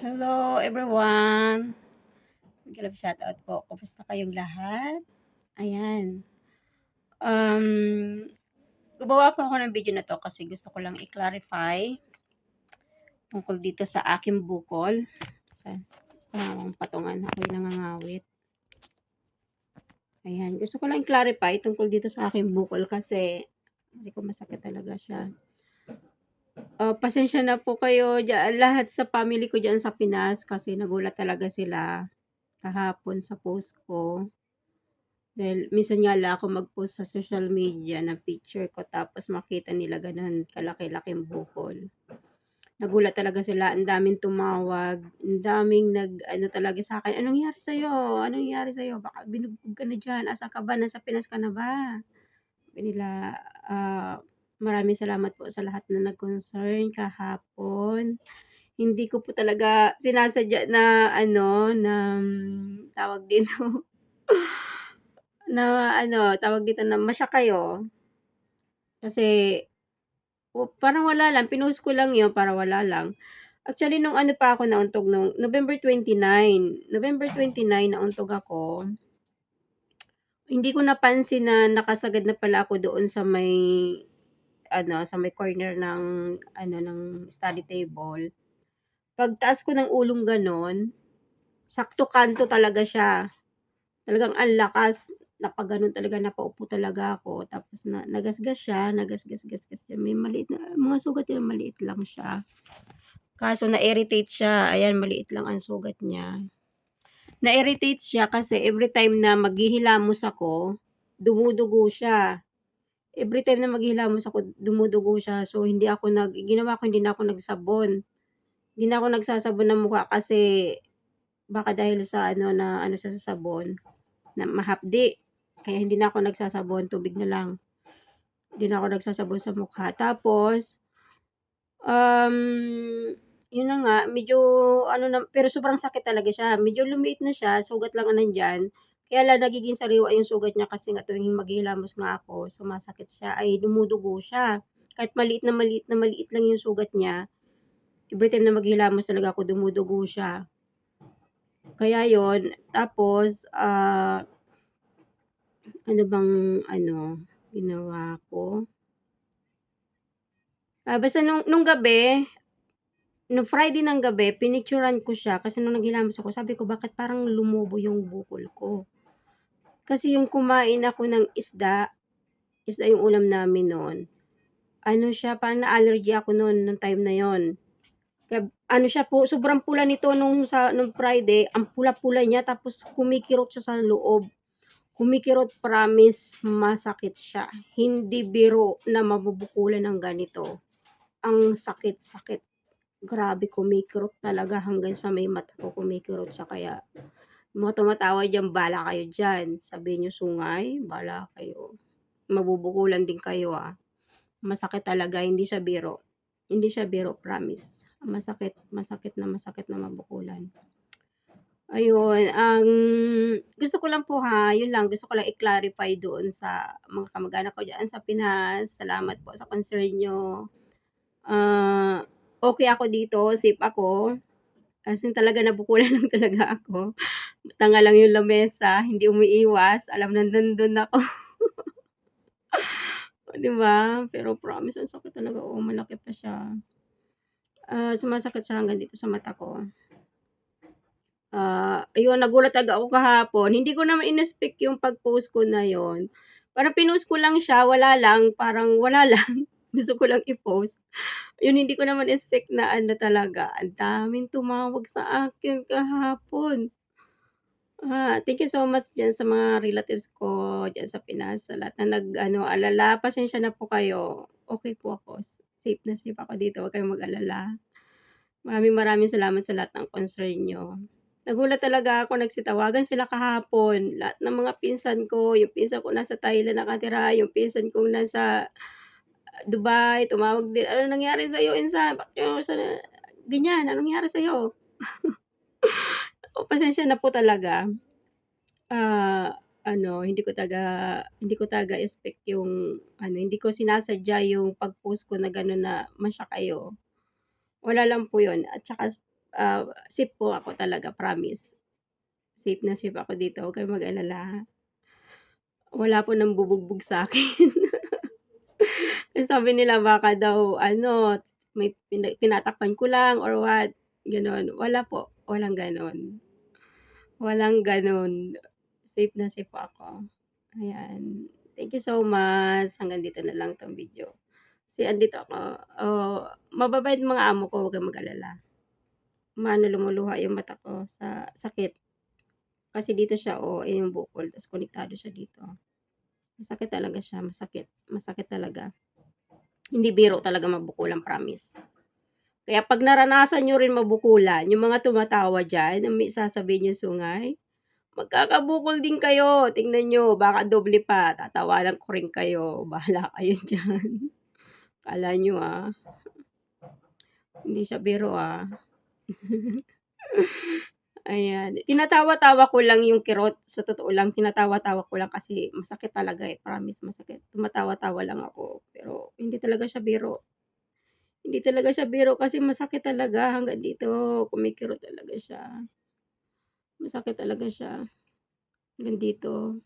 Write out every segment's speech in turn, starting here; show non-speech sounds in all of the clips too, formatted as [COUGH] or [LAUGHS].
Hello everyone! Mag-love shoutout po. Kumusta kayong lahat? Ayan. Um, gumawa po ako ng video na to kasi gusto ko lang i-clarify tungkol dito sa aking bukol. Saan? Parang patungan ako yung nangangawit. Ayan. Gusto ko lang i-clarify tungkol dito sa aking bukol kasi hindi ko masakit talaga siya. Uh, pasensya na po kayo dyan, lahat sa family ko dyan sa Pinas kasi nagulat talaga sila kahapon sa post ko. Dahil minsan nga lang ako mag-post sa social media ng picture ko tapos makita nila ganun kalaki-laking bukol. Nagulat talaga sila, ang daming tumawag, ang daming nag, ano talaga sa akin, anong nangyari sa'yo? Anong nangyari sa'yo? Baka binugbog ka na dyan, asa ka ba? Nasa Pinas ka na ba? Nila, ah, Maraming salamat po sa lahat na nag-concern kahapon. Hindi ko po talaga sinasadya na ano, na tawag dito, [LAUGHS] na ano, tawag dito na masya kayo. Kasi, o, parang wala lang, pinost ko lang yun para wala lang. Actually, nung ano pa ako nauntog, nung November 29, November 29 nauntog ako, hindi ko napansin na nakasagad na pala ako doon sa may ano, sa may corner ng ano ng study table. Pagtaas ko ng ulong ganon, sakto kanto talaga siya. Talagang ang lakas, napaganon talaga, napaupo talaga ako. Tapos na, nagasgas siya, nagasgas-gasgas siya. May maliit na, mga sugat niya, maliit lang siya. Kaso na-irritate siya, ayan, maliit lang ang sugat niya. Na-irritate siya kasi every time na maghihilamos ako, dumudugo siya every time na maghilamos ako, dumudugo siya. So, hindi ako nag, ginawa ko, hindi na ako nagsabon. Hindi na ako nagsasabon ng mukha kasi baka dahil sa ano na ano sa sabon na mahapdi. Kaya hindi na ako nagsasabon, tubig na lang. Hindi na ako nagsasabon sa mukha. Tapos, um, yun na nga, medyo, ano na, pero sobrang sakit talaga siya. Medyo lumiit na siya, sugat lang nandyan. Kaya lang nagiging sariwa yung sugat niya kasi nga tuwing maghihilamos nga ako, sumasakit siya, ay dumudugo siya. Kahit maliit na maliit na maliit lang yung sugat niya, every time na maghihilamos talaga ako, dumudugo siya. Kaya yon tapos, uh, ano bang, ano, ginawa ko? Ah, basta nung, nung gabi, nung Friday ng gabi, pinicturean ko siya kasi nung naghilamos ako, sabi ko, bakit parang lumubo yung bukol ko? Kasi yung kumain ako ng isda, isda yung ulam namin noon. Ano siya, parang na-allergy ako noon, nung time na yon. Kaya, ano siya po, sobrang pula nito nung, sa, nung Friday, ang pula-pula niya, tapos kumikirot siya sa loob. Kumikirot, promise, masakit siya. Hindi biro na mabubukulan ng ganito. Ang sakit-sakit. Grabe, kumikirot talaga hanggang sa may mata ko, kumikirot siya. Kaya, tumatawa dyan, bala kayo dyan. Sabihin nyo sungay, bala kayo. Mabubukulan din kayo ah. Masakit talaga, hindi siya biro. Hindi siya biro, promise. Masakit, masakit na masakit na mabukulan. Ayun, ang gusto ko lang po ha, yun lang, gusto ko lang i-clarify doon sa mga kamag-anak ko dyan sa Pinas. Salamat po sa concern nyo. Uh, okay ako dito, safe ako. As in talaga nabukulan [LAUGHS] lang talaga ako. Tanga lang yung lamesa, hindi umiiwas. Alam na nandun ako. [LAUGHS] o, diba? Pero promise, ang sakit talaga. Oo, malaki pa siya. Uh, sumasakit siya hanggang dito sa mata ko. Uh, ayun, nagulat agad ako kahapon. Hindi ko naman in-expect yung pag-post ko na yon. Parang pinost ko lang siya, wala lang, parang wala [LAUGHS] lang gusto ko lang i-post. Yun, hindi ko naman expect na ano talaga. Ang daming tumawag sa akin kahapon. Ah, thank you so much dyan sa mga relatives ko dyan sa Pinas. Sa lahat na nag, ano, alala. Pasensya na po kayo. Okay po ako. Safe na safe ako dito. Huwag kayong mag-alala. Maraming maraming salamat sa lahat ng concern nyo. Nagulat talaga ako, nagsitawagan sila kahapon. Lahat ng mga pinsan ko, yung pinsan ko nasa Thailand nakatira, yung pinsan kong nasa Dubai, tumawag din, "Ano nangyari sa'yo, Insan? Bakit yung sa ganyan, anong nangyari sa'yo?" [LAUGHS] Oh, pasensya na po talaga. Ah, ano, hindi ko talaga hindi ko talaga expect yung ano, hindi ko sinasadya yung pag-post ko na gano'n na masya kayo. Wala lang po 'yun at saka, ah, safe po ako talaga, promise. Safe na safe ako dito, huwag kayong mag-alala. Wala po nambubugbog sa'kin. [LAUGHS] Kasi sabi nila baka daw ano, may tinatakpan ko lang or what, gano'n. Wala po, walang gano'n. Walang gano'n. Safe na safe ako. Ayan. Thank you so much. Hanggang dito na lang 'tong video. Kasi andito ako, oo, mababait mga amo ko, huwag kayong mag-alala. Maano lumuluha yung mata ko sa sakit. Kasi dito siya, oh, ayan yung bukol ta's konektado siya dito. Masakit talaga siya, masakit. Masakit talaga. Hindi biro talaga mabukulan, promise. Kaya 'pag naranasan niyo rin mabukulan, yung mga tumatawa diyan na may sasabihin yung sungay, magkakabukol din kayo. Tingnan niyo, baka doble pa, tatawanan ko rin kayo. [LAUGHS] Bahala kayo diyan. Akala niyo, ah. Hindi siya biro, ah. [LAUGHS] Ayan, tinatawa-tawa ko lang yung kirot, sa totoo lang tinatawa-tawa ko lang kasi masakit talaga, eh, promise masakit. Tumatawa-tawa lang ako, pero hindi talaga siya biro. Hindi talaga siya biro kasi masakit talaga hanggang dito, kumikirot talaga siya. Masakit talaga siya. Hanggang dito.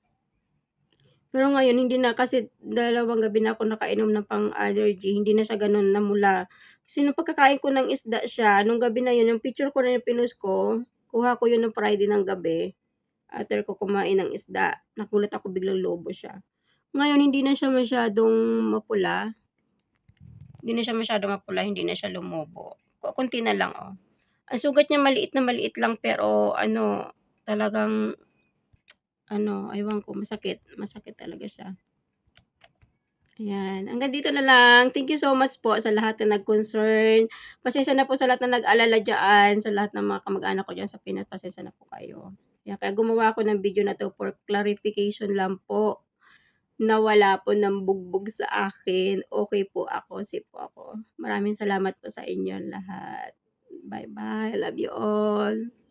Pero ngayon hindi na kasi dalawang gabi na ako nakainom ng pang-allergy, hindi na siya gano'n namula. Kasi nung pagkakain ko ng isda siya, nung gabi na yun, yung picture ko na yung pinost ko, kuha ko yun nung Friday ng gabi, after ko kumain ng isda. Nagulat ako biglang lobo siya. Ngayon hindi na siya masyadong mapula. Hindi na siya masyadong mapula, hindi na siya lumobo. Konti na lang, oh. Ang sugat niya maliit na maliit lang pero ano, talagang ano, ewan ko, masakit. Masakit talaga siya. Ayan, hanggang dito na lang. Thank you so much po sa lahat na nag-concern. Pasensya na po sa lahat na nag-alala diyan, sa lahat ng mga kamag-anak ko diyan sa Pinas, pasensya na po kayo. Kaya kaya gumawa ako ng video na 'to for clarification lang po, na wala po nambugbog sa akin. Okey po ako, safe po ako. Maraming salamat po sa inyong lahat. Bye-bye, love you all.